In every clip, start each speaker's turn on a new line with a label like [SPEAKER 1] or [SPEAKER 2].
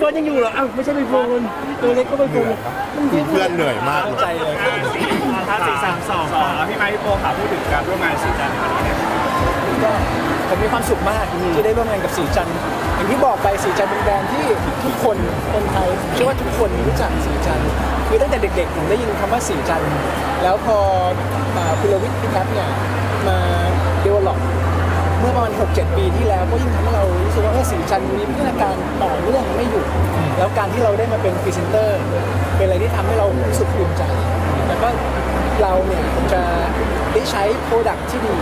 [SPEAKER 1] เฟิร์นยังอยู่เหรออ้าวไม่ใช่ใบเฟิร์นตัวเล็กก็ใบเฟิร์น
[SPEAKER 2] เพื่อนเหนื่อยมากเล
[SPEAKER 1] เข้ายใจเลย
[SPEAKER 3] ถ้าสี่สามสองแล้วพี่ไมค์พี่โปครับพูดถึงการร่วมงานสีจันทร์ในวันนี้เนี่ย
[SPEAKER 1] ก็ผมมีความสุขมากที่ได้ร่วมงานกับสีจันทร์อย่างที่บอกไปสีจันทร์เป็นแบรนด์ที่ทุกคนคนไทยเชื่อว่าทุกคนรู้จักสีจันทร์คือตั้งแต่เด็กๆผมได้ยินคำว่าสีจันทร์แล้วพออ่าคุณลวิทย์พี่แคทเนี่ยมาเดเวลลอปเมื่อประมาณ 6-7 ปีที่แล้วก็ยิ่งทำให้เรารู้สึกว่าเออสีจันทร์มีพัฒนาการต่อเนื่องไม่หยุดแล้วการที่เราได้มาเป็นพรีเซนเตอร์ เป็นอะไรที่ทำให้เรารู้สึกภูมิใจแล้วก็เราเนี่ยจะได้ใช้โปรดักที่ดี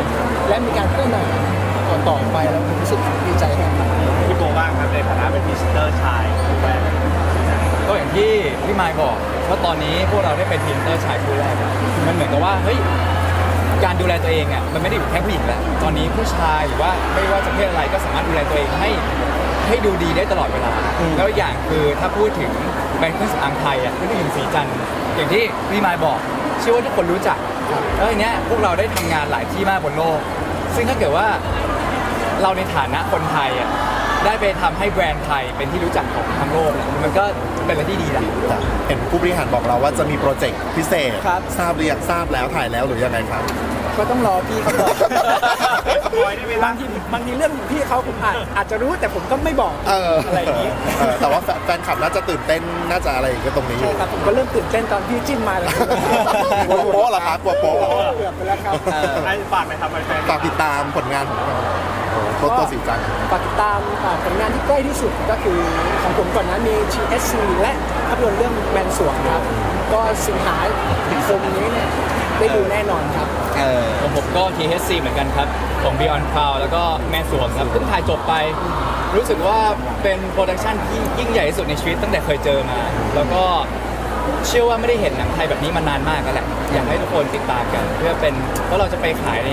[SPEAKER 1] และมีการพัฒนาต่อต่อไปแล้วผมรู้สึกดีใจมากครับ
[SPEAKER 3] พี่โปบ้างครับในฐานะเป็นพรีเซนเตอร์ชายแบรนด์
[SPEAKER 4] ก็อย่างที่พี่มายบอกว่าตอนนี้พวกเราได้เป็นทีมเตอร์ชายคู่แรกอะมันเหมือนกับว่าเฮ้ย การดูแลตัวเองอะมันไม่ได้อยู่แค่ผู้หญิงแล้วตอนนี้ผู้ชายหรือว่าไม่ว่าจะเพศอะไรก็สามารถดูแลตัวเองให้ให้ดูดีได้ตลอดเวลา แล้วอีกอย่างคือถ้าพูดถึงแบรนด์เครื่องสำอางไทยอะก็นึกถึงสีจันทร์อย่างที่พี่มายบอกเชื่อว่าทุกคนรู้จักแล้วทีเนี้ยพวกเราได้ทำงานหลายที่มากบนโลก ซึ่งถ้าเกิดว่าเราในฐานะคนไทยอะ ได้ไปทำให้แบรนด์ไทยเป็นที่รู้จักของทั้งโลกเนี่ยมันก็เป็นอะไรที่ดีนะ
[SPEAKER 2] เห็นผู้บริหารบอกเราว่าจะมีโปรเจกต์พิเศษ
[SPEAKER 1] ครับ
[SPEAKER 2] ทราบหรือยังทราบแล้วถ่ายแล้วหรือยังไงครับ
[SPEAKER 1] ก็ต้องรอพี่เขาบอก
[SPEAKER 3] สปอยได้ไหม
[SPEAKER 1] บา
[SPEAKER 3] ล่ะ
[SPEAKER 1] งทีบางทีเรื่องของพี่เขาผมอาจอาจจะรู้แต่ผมก็ไม่บอก
[SPEAKER 2] เออ
[SPEAKER 1] อะไรอย่างนี้
[SPEAKER 2] เออแต่ว่าแฟนคลับน่าจะตื่นเต้นน่าจะอะไรก็ตรงนี้อ
[SPEAKER 1] ใช่
[SPEAKER 2] ยู่
[SPEAKER 1] ครับผมก็เริ่มตื่นเต้นตอนพี่จิ้มมาแล้ว
[SPEAKER 2] กลัวโป๊ะเหรอครับกลัวโป๊ะเหรอ
[SPEAKER 1] เกือบไปแล้วครับ
[SPEAKER 3] ให้ฝากหนะครับแฟนๆ
[SPEAKER 2] ฝากติดตามผลงานของเรา โอ้โหตัวตัวสีจันทร์
[SPEAKER 1] ฝากติดตามอ่าผลงานที่ใกล้ที่สุดก็คือของผมก่อนนะมี TSC และภาพยนตร์เรื่องแมนสวงครับ ก็สิงหาคมนี้เนี่ยได้ดูแน่นอนครับ
[SPEAKER 4] ของผมก็ THC เหมือนกันครับของ Beyond Cloud แล้วก็แมนสวงครับเพิ่งถ่ายจบไป รู้สึกว่าเป็นโปรดักชันที่ยิ่งใหญ่ที่สุดในชีวิตตั้งแต่เคยเจอมา แล้วก็เชื่อว่าไม่ได้เห็นหนังไทยแบบนี้มานานมากแล้วแหละอยากให้ทุกคนติดตามกัน เพื่อเป็นเพราะเราจะไปขายใน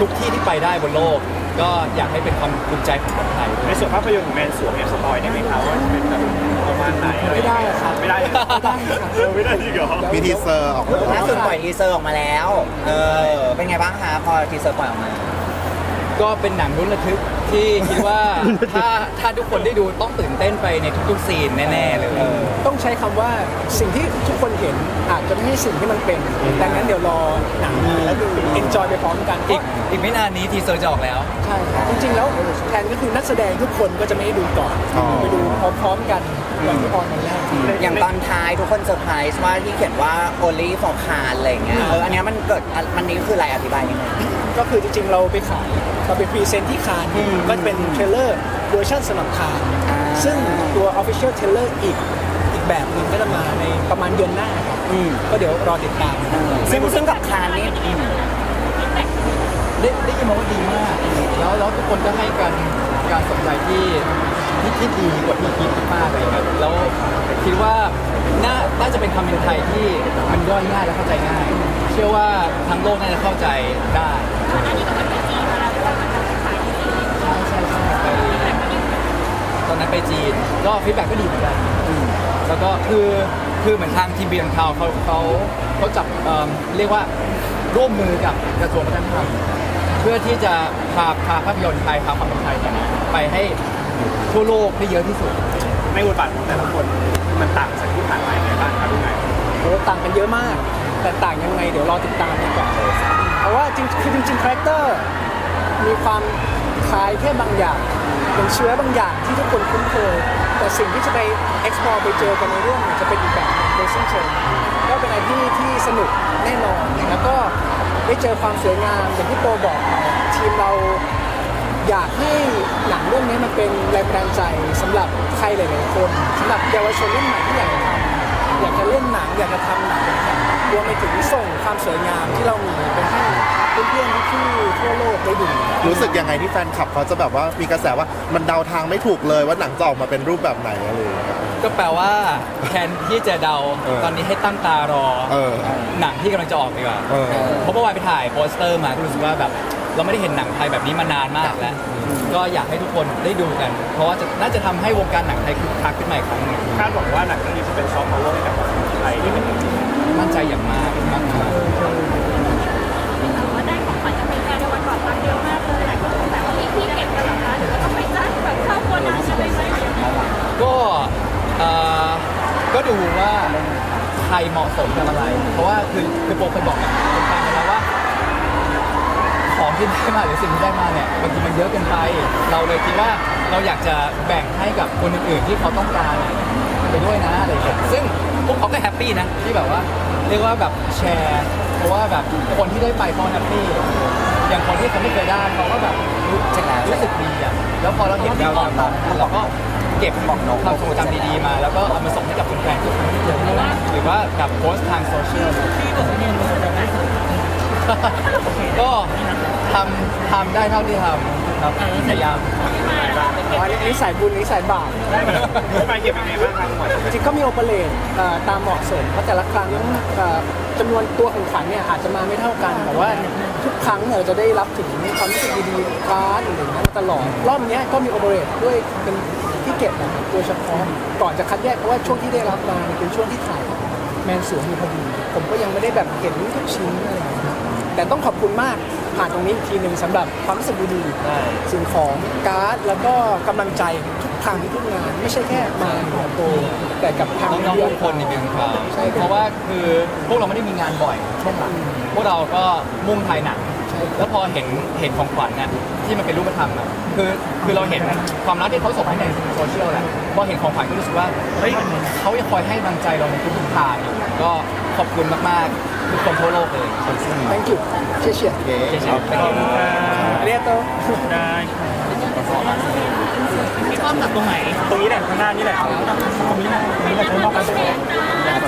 [SPEAKER 4] ทุกที่ที่ไปได้บนโลก ก็อยากให้เป็นความภูมิใจของคนไทย
[SPEAKER 3] ในส่วนภาพยนตร์ของแมนสวงเนี่ยสปอยได้ไหมครับว่าจะเป็นแบบประมาณไหนอะร
[SPEAKER 1] ไม่ได้ครับ
[SPEAKER 3] ไม่ได้เลย
[SPEAKER 1] ไม่ได้ครับ
[SPEAKER 3] เออไม่ได้จริงเหรอ
[SPEAKER 2] มีทีเซอร์ออกมา
[SPEAKER 5] ล่าสุดปล่อยทีเซอร์ออกมาแล้ว เออ เป็นไงบ้างคะพอทีเซอร์ปล่อยออกมา
[SPEAKER 4] ก็เป็นหนังรุ้นระทึกที่คิดว่าถ้าถ้าทุกคนได้ดูต้องตื่นเต้นไปในทุกๆซีนแน่ๆเลย
[SPEAKER 1] ต้องใช้คำว่าสิ่งที่ทุกคนเห็นอาจจะไม่ใช่สิ่งที่มันเป็น ดังนั้นเดี๋ยวรอหนังมาแล้วดู enjoy ไปพร้อมกัน
[SPEAKER 4] อีกอีกไม่นานนี้ทีเซอร์จะออกแล้ว
[SPEAKER 1] ใช่ครับจริงๆ แล้วแทนก็คือนักแสดงทุกคนก็จะไม่ได้ดูก่อน
[SPEAKER 2] อ๋อ
[SPEAKER 1] ไปดูพร้อมๆกันวันที่ออนวันแรก
[SPEAKER 5] อย่างตอนท้ายทุกคนเซอร์ไพรส์ว่าที่เขียนว่า only for Khan อะไรอย่างเงี้ยเอออันเนี้ยมันเกิดอันมันนี้คืออะไรอธิบายยังไง
[SPEAKER 1] ก็คือจริงๆเราไปขายเราไปพรีเซนต์ที่คานก็จะเป็นเทรลเลอร์เวอร์ชันสำหรับคาน
[SPEAKER 5] อ่า
[SPEAKER 1] ซึ่งตัว Official t r a i l e r อีกอีกแบบหนึ่งก็จะมาในประมาณเดือนหน้าครับ
[SPEAKER 5] อืม
[SPEAKER 1] ก็เดี๋ยวรอติดตาม
[SPEAKER 5] ซึ่งซึ่งกับคานนี่อืม
[SPEAKER 4] ได้ได้ยินมาว่าดีมาก แล้วแล้วทุกคนก็ให้การการสนใจที่ที่ที่ดีกว่าที่คิดมากเลยครับแล้วคิดว่าน่าน่าจะเป็นคำเป็นไทยที่มันย่อยง่ายและเข้าใจง่าย เชื่อว่าทั้งโลกน่าจะเข้าใจได้ใช่ใช่ใช่ไปตอนนั้นไปจีน ก็ฟีดแบ็กก็ดีเหมือนกันแล้วก็คือคือเหมือนทางทีมเบียนเขาเขาเขาเขาจับเอิ่มเรียกว่าร่วมมือกับกระทรวงวัฒนธรรมเพื่อที่จะพาพาภาพยนตร์ไทยพาความเป็นไทยเนี่ยไปให้ทั่วโลกได้เยอะที่สุด
[SPEAKER 3] ในบทบาทของแต่ละคนมันต่างจากที่ผ่านมาอย่างไรบ้างครับพี่ไมค์
[SPEAKER 1] โอ้ต่างกันเยอะมาก แต่ต่างยังไงเดี๋ยวรอติดตามดีกว่าเพราะว่าจริงคือจริงๆคาแรคเตอร์มีความ คล้ายแค่บางอย่างเป็นเชื้อบางอย่างที่ทุกคนคุ้นเคย แต่สิ่งที่จะไป explore ไปเจอกันในเรื่องเนี่ยจะเป็นอีกแบบหนึ่งโดยสิ้นเชิงก็เป็นอะไรที่ที่สนุกแน่นอน แล้วก็ได้เจอความสวยงามอย่างที่โปบอกทีมเราอยากให้หนังเรื่องนี้มันเป็นแรงบันดาลใจสำหรับใครหลายๆคนสำหรับเยาวชนรุ่นใหม่ที่อยากจะทำอยากจะเล่นหนังอยากจะทำหนังรวมไปถึงส่งความสวยงามที่เรามีไปให้ เพื่อนๆที่ทั่วโลกได้ดู
[SPEAKER 2] รู้สึกยังไงที่แฟนคลับเขาจะแบบว่ามีกระแสว่ามันเดาทางไม่ถูกเลยว่าหนังจะออกมาเป็นรูปแบบไหนอะไรอย่างเงี้ย
[SPEAKER 4] ก็แปลว่าแทนที่จะเดา
[SPEAKER 2] เออ
[SPEAKER 4] ตอนนี้ให้ตั้งตารอ
[SPEAKER 2] เออ
[SPEAKER 4] หนังที่กำลังจะออกดีกว่า
[SPEAKER 2] เออ
[SPEAKER 4] เพราะเมื่อวานไปถ่ายโปสเตอร์มาก็รู้สึกว่าแบบเราไม่ได้เห็นหนังไทยแบบนี้มานานมากแล้ว ก็อยากให้ทุกคนได้ดูกัน เพราะว่าจะน่าจะทำให้วงการหนังไทยคึกคักขึ้นมาอีกครั้งหนึ่ง
[SPEAKER 3] คาดหวังว่าหนังเรื่องนี้จะเป็นซอฟต์พาวเวอร์ให้กับคนไทยที่เป็นจริง
[SPEAKER 4] มั่นใจอย่างมากมากม
[SPEAKER 6] เหมาะ
[SPEAKER 4] สมกับอะไร เพราะว่าคือคือโปรเคยบอกกับคนแฟนไปแล้วว่า ของที่ได้มาหรือสิ่งที่ได้มาเนี่ยบางทีมันเยอะเกินไป เราเลยคิดว่าเราอยากจะแบ่งให้กับคนอื่นๆที่เขาต้องการอะไปด้วยนะอะไรอย่างเงี้ยซึ่งพวกเขาก็แฮปปี้นะที่แบบว่าเรียกว่าแบบแชร์เพราะว่าแบบคนที่ได้ไปเขาแฮปปี้อย่างคนที่เขาไม่เคยได้เขาก็แบบรู้สึกรู้สึกดีอะแล้วพอเราเห็นแววตาตาเราก็เก็บความทรงจำดีๆมา แล้วก็เอามา ทางโซเชียลก็ทำทำได้เท่าที่ทำครับพยายาม
[SPEAKER 1] อันนี้สายบุญนี้สายบาป
[SPEAKER 3] พี่ไมค์เก็บยังไงบ้างครับหมด
[SPEAKER 1] จริงๆก็มีโอเปเรตเอ่อตามเหมาะสมเพราะแต่ละครั้งเอ่อจำนวนตัวแข่งขันเนี่ยอาจจะมาไม่เท่ากันแต่ว่าทุกครั้งเนี่ยเราจะได้รับถึงความรู้สึกดีๆการ์ดอะไรอย่างเงี้ยมาตลอดรอบเนี้ยก็มีโอเปเรตด้วยเป็นที่เก็บนะครับโดยเฉพาะก่อนจะคัดแยกเพราะว่าช่วงที่ได้รับมาเนี่ยเป็นช่วงที่ถ่าย แมนสวนอยู่พอดีผมก็ยังไม่ได้แบบเห็นทุกชิ้นอะไรอย่างเงี้ย แต่ต้องขอบคุณมากผ่านตรงนี้อีกทีหนึ่งสำหรับความรู้สึกดีๆสิ่งของการ์ดแล้วก็กำลังใจทุกทางทุกงาน ไม่ใช่แค่มาหัวโตแต่กับทาง
[SPEAKER 4] น้องๆทุกคนในเดือนคราว
[SPEAKER 1] ใช่ครับ
[SPEAKER 4] เพราะว่าคือพวกเราไม่ได้มีงานบ่อยช่วงหลังพวกเราก็มุ่งถ่ายหนังแล้วพอเห็นเห็นของขวัญเนี่ยที่มันเป็นรูปธรรมอะคือคือเราเห็นความรักที่เขาส่งให้ในโซเชียลแหละพอเห็นของขวัญก็รู้สึกว่าเฮ้ยเขายังคอยให้กำลังใจเราในทุกๆทางอยู่ก็ขอบคุณมากๆ ทุกคนทั่วโลกเลย
[SPEAKER 1] thank you เชียร์เชียร์
[SPEAKER 2] โอเค
[SPEAKER 4] เจ๊ๆ
[SPEAKER 1] เรียกโต
[SPEAKER 3] ได้พี่ป้อมตัดตรงไหน ตรงนี้แหละข้างหน้านี่แหละตรงนี้แหละตรงนี้แหละตรงนี้แหละ